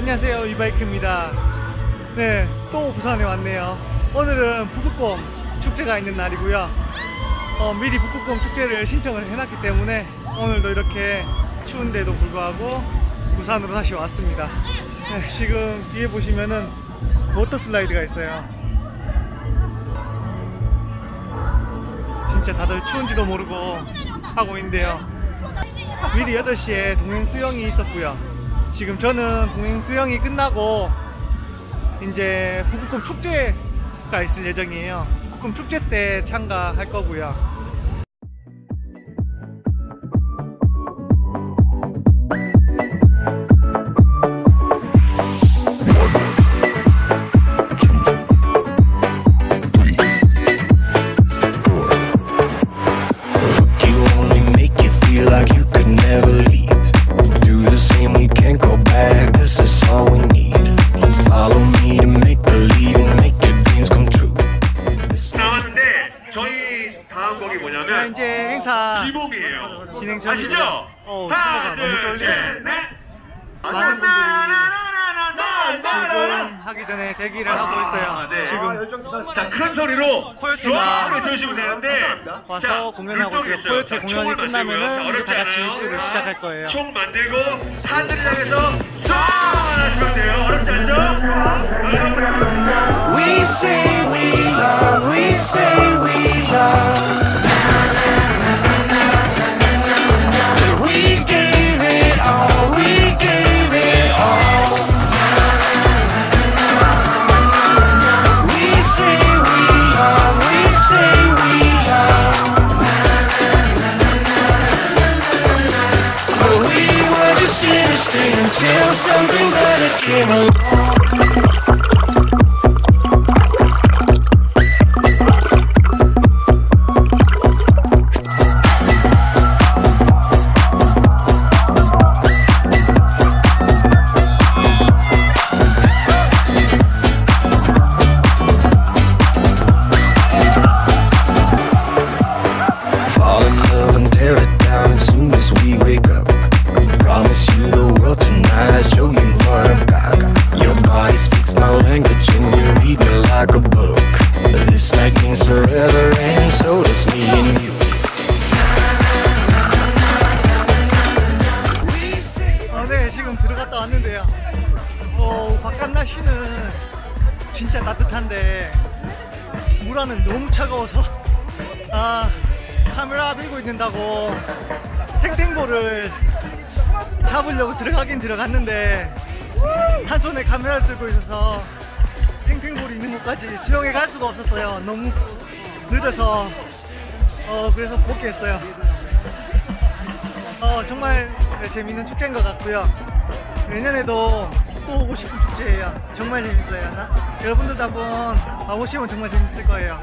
안녕하세요 이바이크입니다. 네또 부산에 왔네요. 오늘은 북극곰 축제가 있는 날이고요. 어, 미리 북극곰 축제를 신청을 해놨기 때문에 오늘도 이렇게 추운데도 불구하고 부산으로 다시 왔습니다. 네, 지금 뒤에 보시면은 워터 슬라이드가 있어요. 진짜 다들 추운지도 모르고 하고 있는데요. 미리 8시에 동행 수영이 있었고요. 지금 저는 동행 수영이 끝나고 이제 북극곰 축제가 있을 예정이에요. 북극곰 축제 때 참가할 거고요. 저희 다음 곡이 뭐냐면 아, 이제 행사 비봉이에요. 진행처럼 아시죠? 어, 하나, 둘, 셋, 떨리네. 넷. 많은 분들이 지금 하기 전에 대기를 하고 있어요. 네. 지금 자, 큰 소리로 코요테가 좋아를 주시면 되는데 와서 공연하고 있고요. 요 코요테 공연이 끝나면은 어렵지 같이 않아요. 다 시작할 거예요. 총 만들고 사람들을 향해서 쏴! 하시면 돼요. 어렵지 않죠? We say we love, we say until something better came along. It down as soon as we wake up. Promise 어, 네, 지금 들어갔다 왔는데요. 어, 바깥 날씨는 진짜 따뜻한데 물 안은 너무 차가워서 아 카메라 들고 있는다고 탱탱볼을 잡으려고 들어가긴 들어갔는데 한 손에 카메라를 들고 있어서 탱탱볼이 있는 곳까지 수영해 갈 수가 없었어요. 너무 늦어서 어 그래서 복귀했어요. 어, 정말 네, 재밌는 축제인 것 같고요. 내년에도 또 오고 싶은 축제예요. 정말 재밌어요. 나- 여러분들도 한번 와보시면 정말 재밌을 거예요.